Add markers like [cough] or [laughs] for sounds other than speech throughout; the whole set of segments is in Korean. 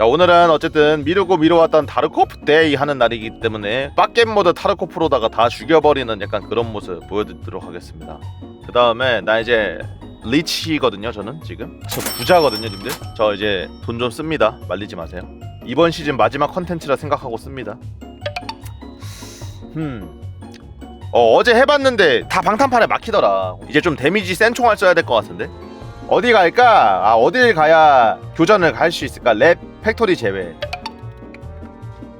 자 오늘은 어쨌든 미루고 미뤄왔던 타르코프 데이 하는 날이기 때문에 빡겜 모드 타르코프로다가 다 죽여버리는 약간 그런 모습 보여드리도록 하겠습니다. 그 다음에 나 이제 리치거든요 저는 지금. 저 부자거든요 님들. 저 이제 돈 좀 씁니다. 말리지 마세요. 이번 시즌 마지막 컨텐츠라 생각하고 씁니다. 음 어, 어제 해봤는데 다 방탄판에 막히더라. 이제 좀 데미지 센 총알 써야 될 것 같은데 어디 갈까? 아 어딜 가야 교전을 갈 수 있을까? 랩 팩토리 제외.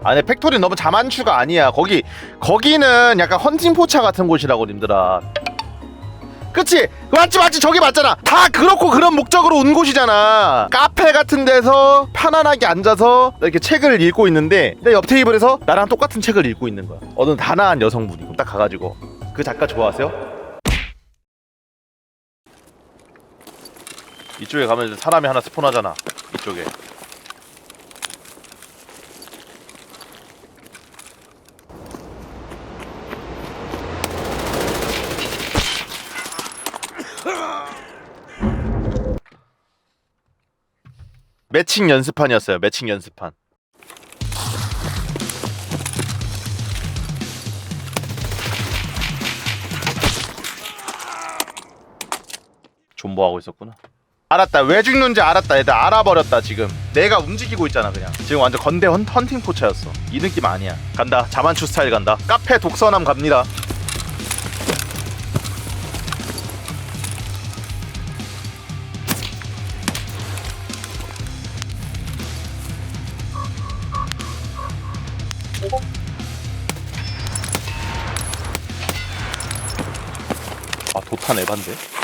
아 근데 팩토리 너무 자만추가 아니야. 거기 거기는 약간 헌팅 포차 같은 곳이라고 님들아. 그치? 맞지 맞지 저기 맞잖아. 다 그렇고 그런 목적으로 온 곳이잖아. 카페 같은 데서 편안하게 앉아서 이렇게 책을 읽고 있는데 내 옆 테이블에서 나랑 똑같은 책을 읽고 있는 거야. 어느 단아한 여성분이 딱 가가지고 그 작가 좋아하세요? 이쪽에 가면 사람이 하나 스폰하잖아. 이쪽에. 매칭 연습판이었어요. 매칭 연습판. 존버하고 있었구나. 알았다. 왜 죽는지 알았다. 얘들 알아버렸다 지금. 내가 움직이고 있잖아 그냥. 지금 완전 건대 헌, 헌팅 포차였어. 이 느낌 아니야. 간다. 자만추 스타일 간다. 카페 독서남 갑니다. 아 도탄 에반데?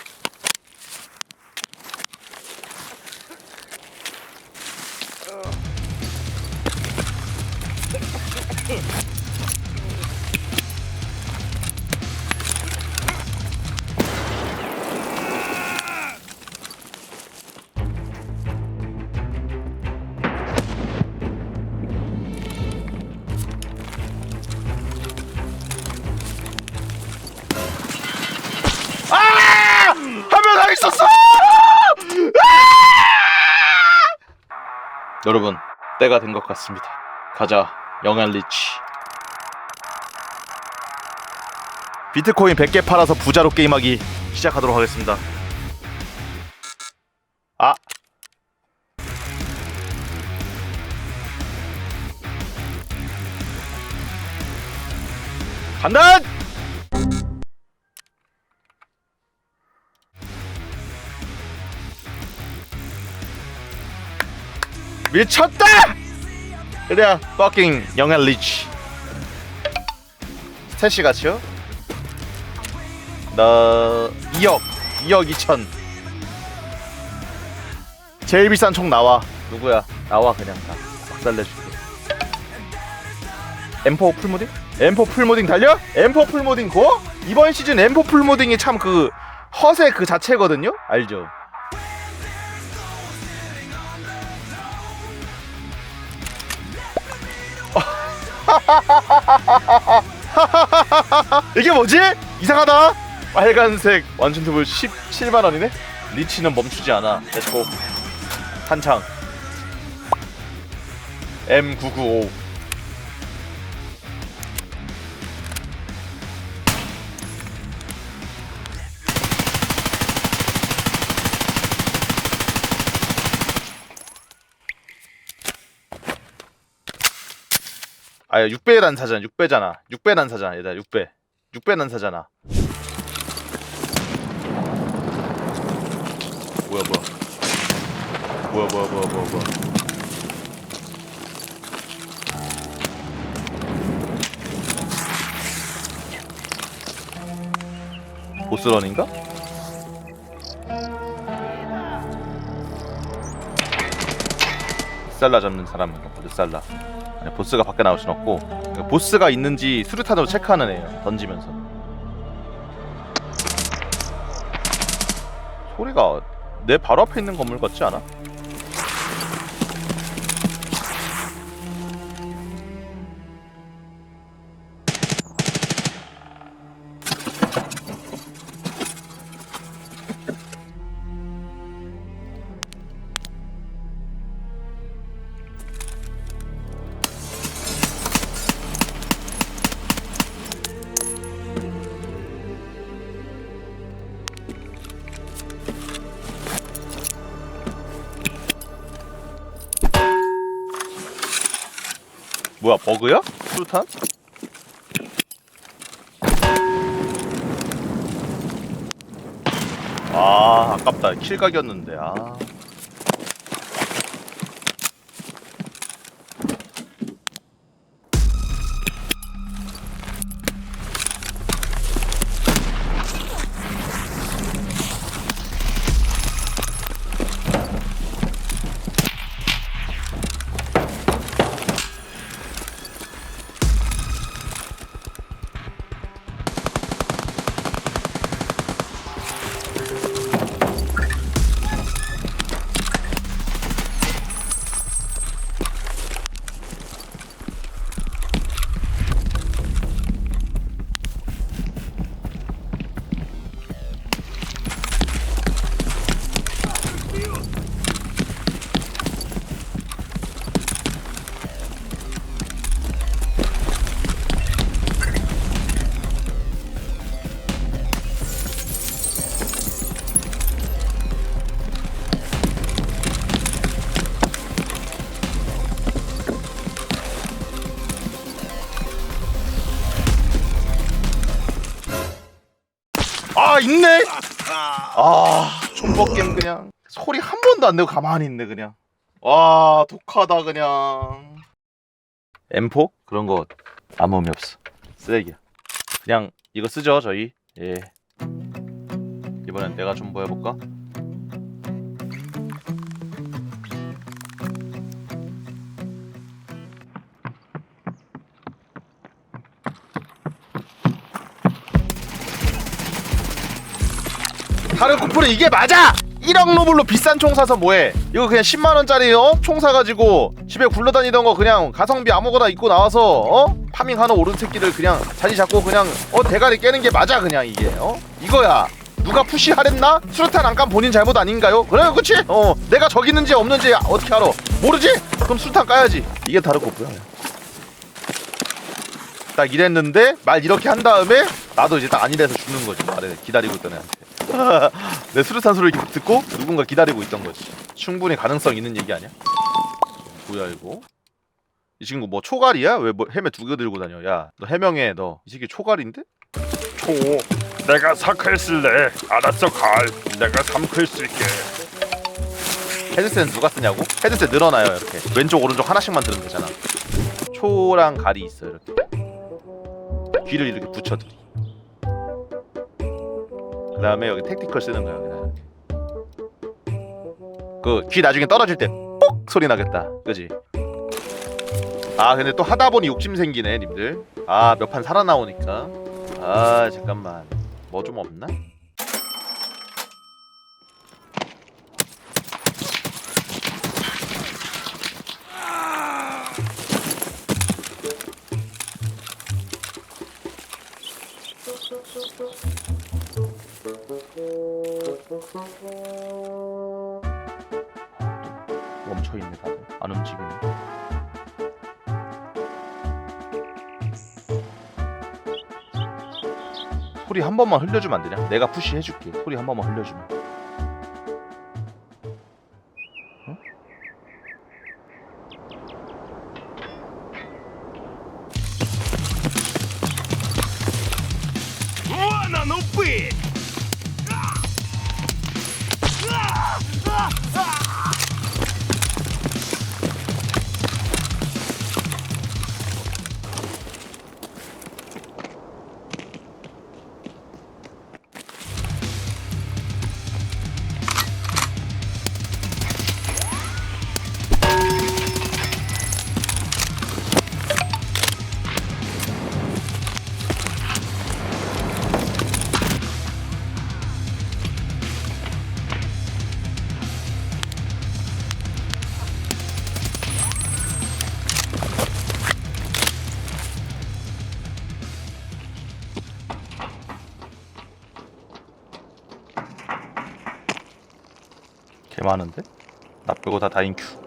여러분, 때가 된 것 같습니다. 가자, 영안 리치. 비트코인 100개 팔아서 부자로 게임하기 시작하도록 하겠습니다. 아! 간다! 미쳤다! 그래야 fucking 영한 리치 스탯이 같이요? 나 2억 2억 2천 제일 비싼 총 나와 누구야 나와 그냥 다 박살내줄게 M4 풀모딩? M4 풀모딩 달려? M4 풀모딩 고? 이번 시즌 M4 풀모딩이 참 그 허세 그 자체거든요? 알죠? [laughs] 이게 뭐지? 이상하다. 빨간색 완전 톱을 17만 원이네. 리치는 멈추지 않아. 렛츠고. 한창. M995. 아, 6배 난사잖아. 6배잖아. 6배 난사잖아. 얘들아, 6배. 6배 난사잖아. 뭐야, 뭐야. 뭐야, 뭐야, 뭐야, 뭐야, 뭐야. 보스런인가? 쌀라 잡는 사람인가? 르살라. 아니, 보스가 밖에 나올 순 없고 그러니까 보스가 있는지 수류탄으로 체크하는 애예요 던지면서 소리가 내 바로 앞에 있는 건물 같지 않아? 뭐야 버그야? 수류탄? 아 아깝다 킬각이었는데 아 아 있네. 아 존버겜 그냥. 소리 한 번도 안 내고 가만히 있네 그냥. 와 독하다 그냥. M4 그런 거 아무 의미 없어. 쓰레기야. 그냥 이거 쓰죠 저희. 예. 이번엔 내가 좀뭐 해볼까 다른 쿠플은 이게 맞아! 1억 로블로 비싼 총 사서 뭐해? 이거 그냥 10만 원짜리 어? 총 사가지고 집에 굴러다니던 거 그냥 가성비 아무거나 입고 나와서 어? 파밍하는 오른 새끼들 그냥 자리 잡고 그냥 어 대가리 깨는 게 맞아 그냥 이게 어? 이거야. 누가 푸시하랬나? 수류탄 안 깐 본인 잘못 아닌가요? 그래 그치? 어 내가 저기 있는지 없는지 어떻게 알아? 모르지? 그럼 수류탄 까야지. 이게 다른 쿠플이야. 딱 이랬는데 말 이렇게 한 다음에 나도 이제 딱 아니래서 죽는 거지 말에 기다리고 있던 애한테 내 수류탄 소리를 듣고 누군가 기다리고 있던 거지 충분히 가능성 있는 얘기 아니야? 뭐야 이거? 이 친구 뭐 초갈이야? 왜 뭐 헬멧 두 개 들고 다녀 야 너 해명해 너 이 새끼 초갈인데? 초 내가 사클 쓸래 알았어 갈 내가 삼클 쓸게 헤드셋은 누가 쓰냐고? 헤드셋 늘어나요 이렇게 왼쪽 오른쪽 하나씩만 들으면 되잖아 초랑 갈이 있어 이렇게 귀를 이렇게 붙여드리 그 다음에 여기 택티컬 쓰는 거야 그냥. 그귀 나중에 떨어질 때 뽁 소리 나겠다. 그지? 아 근데 또 하다 보니 욕심 생기네 님들. 아 몇 판 살아나오니까. 아 잠깐만. 뭐 좀 없나? 멈춰있네 다들. 안 움직이네. 소리 한 번만 흘려주면 안 되냐? 내가 푸시 해줄게. 소리 한 번만 흘려주면 많은데? 나 빼고 다 다인큐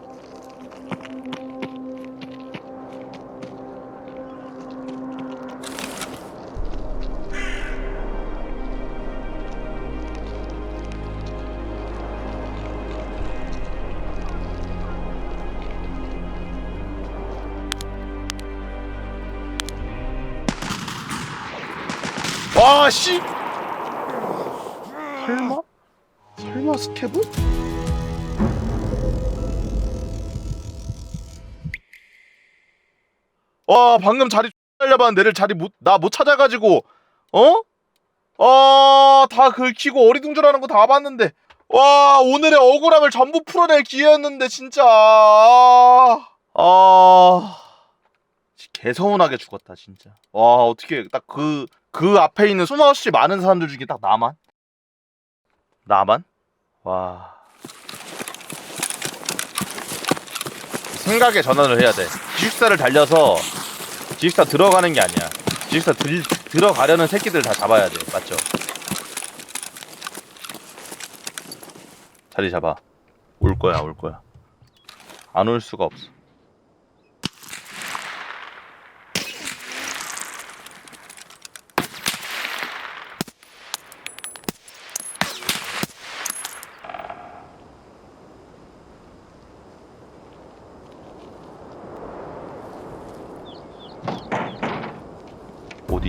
아씨 아, 설마? 설마 스케브? 와 방금 자리 살려봤는데 를 자리 못 나 못 찾아가지고 어? 아다 긁히고 어리둥절하는 거 다 봤는데. 와 오늘의 억울함을 전부 풀어낼 기회였는데 진짜. 아 개서운하게 죽었다 진짜. 와 어떻게 딱그그 앞에 있는 수없이 많은 사람들 중에 딱 나만? 나만? 와. 생각에 전환을 해야 돼. 기숙사를 달려서 기숙사 들어가는 게 아니야. 기숙사 들, 들어가려는 새끼들 다 잡아야 돼. 맞죠? 자리 잡아. 올 거야 올 거야. 안 올 수가 없어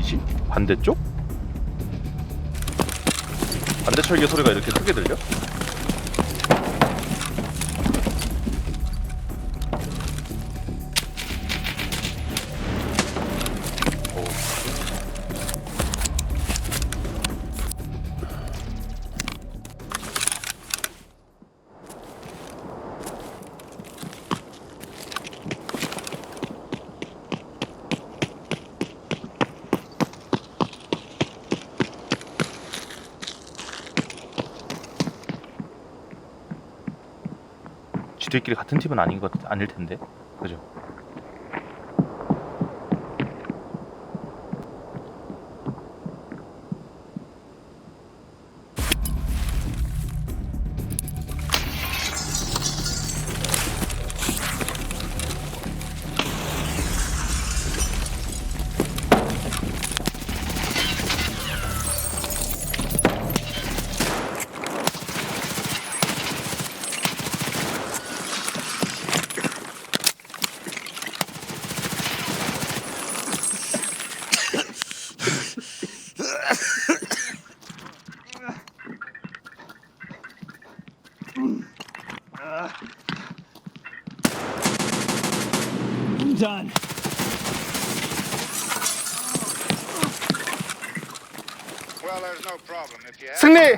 어디지? 반대쪽? 반대철개 소리가 이렇게 크게 들려? 지들끼리 같은 팀은 아닌 것 아닐 텐데 그죠?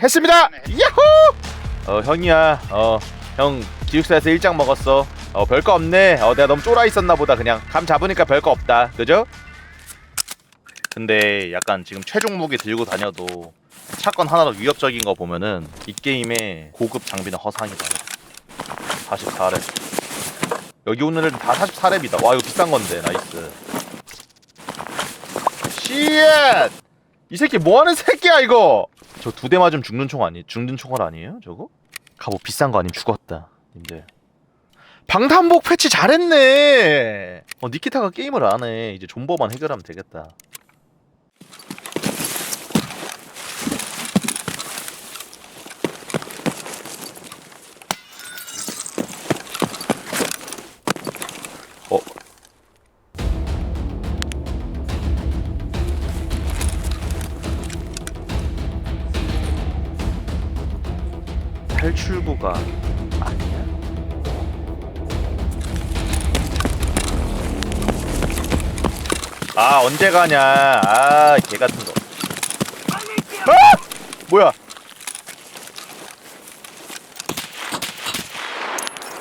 했습니다. 야호! 어 형이야. 어 형 기숙사에서 일장 먹었어. 어 별거 없네. 어 내가 너무 쫄아 있었나 보다 그냥 감 잡으니까 별거 없다. 그죠? 근데 약간 지금 최종 무기 들고 다녀도 차건 하나로 위협적인 거 보면은 이 게임의 고급 장비는 허상이다. 44렙. 여기 오늘은 다 44렙이다. 와 이거 비싼 건데 나이스. 쉣! 이 새끼 뭐 하는 새끼야 이거? 저 두 대 맞으면 죽는 총 아니 죽는 총알 아니에요 저거? 갑옷 비싼 거 아니면 죽었다 님들 방탄복 패치 잘했네 어 니키타가 게임을 안해 이제 존버만 해결하면 되겠다 탈출구가 아니야? 아 언제 가냐 아개 같은 거 아! 뭐야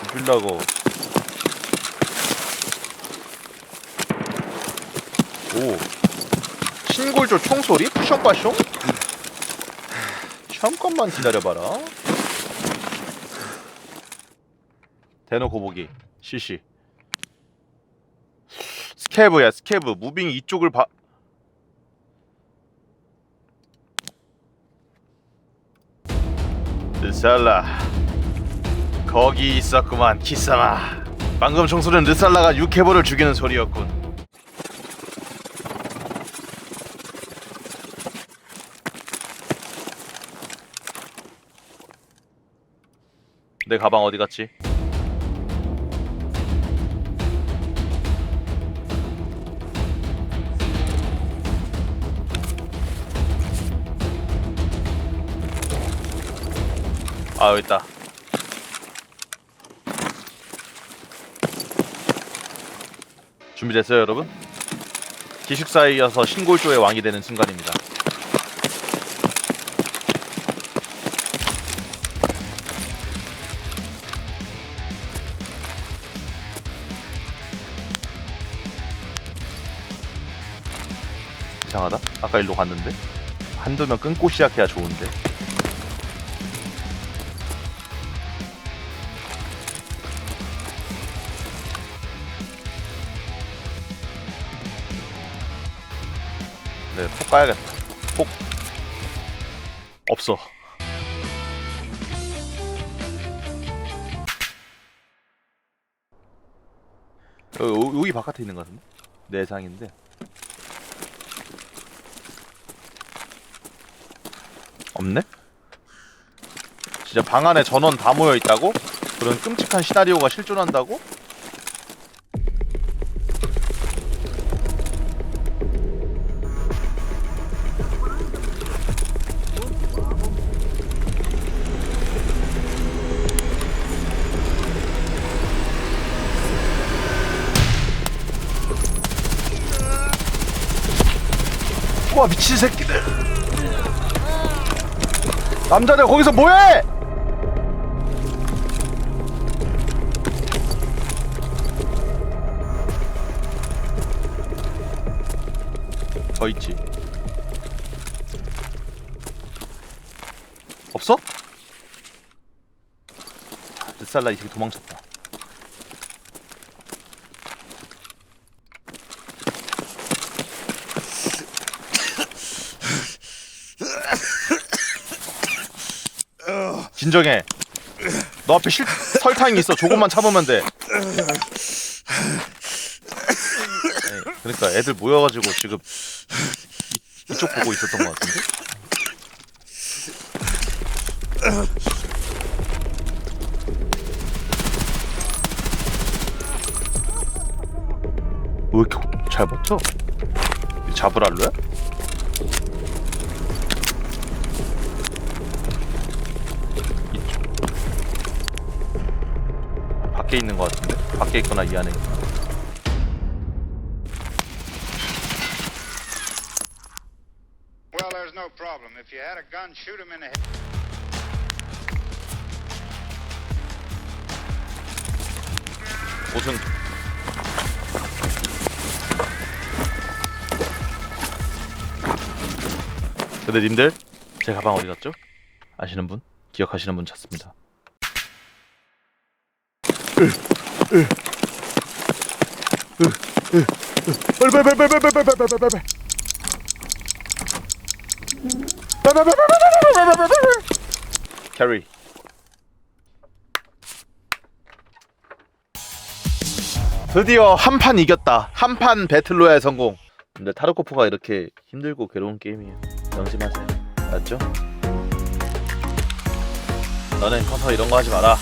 죽일라고 오 신골조 총소리? 푸숑빠숑? 잠깐만 기다려봐라 대놓고 보기 CC 스케브야 스케브. 무빙 이쪽을 봐. 르살라. 거기 있었구만 키사마. 방금 총소리는 르살라가 유케보를 죽이는 소리였군. 내 가방 어디 갔지? 아 여기 있다. 준비됐어요 여러분? 기숙사에 이어서 신골조의 왕이 되는 순간입니다. 이상하다. 아까 일로 갔는데 한두 명 끊고 시작해야 좋은데. 네, 폭 없어. 여기, 여기 바깥에 있는 것 같은데? 내상인데. 없네? 진짜 방 안에 전원 다 모여 있다고? 그런 끔찍한 시나리오가 실존한다고? 와 미친 새끼들 남자들 거기서 뭐해? 더 있지. 없어? 르살라 이 새끼 도망쳤다. 진정해. 너 앞에 실, 설탕이 있어. 조금만 참으면 돼. 그러니까 애들 모여가지고 지금 이, 이쪽 보고 있었던 것 같은데. 왜 이렇게 잘 버텨? 이 자브랄로야? 밖에 있는 것 같은데? 밖에 있거나 이 안에 있거나. Well, there's no problem. If you had a gun, shoot him in the head. 옷은 근데 님들 제 가방 어디 갔죠? 아시는 분? 기억하시는 분 찾습니다 빨리 빨리 빨리 빨리 빨리 빨리 빨리 빨리 캐리 드디어 한 판 이겼다. 한 판 배틀로얄 성공. 근데 타르코프가 이렇게 힘들고 괴로운 게임이에요. 명심하세요. 알았죠? 너는 커서 이런 거 하지 마라.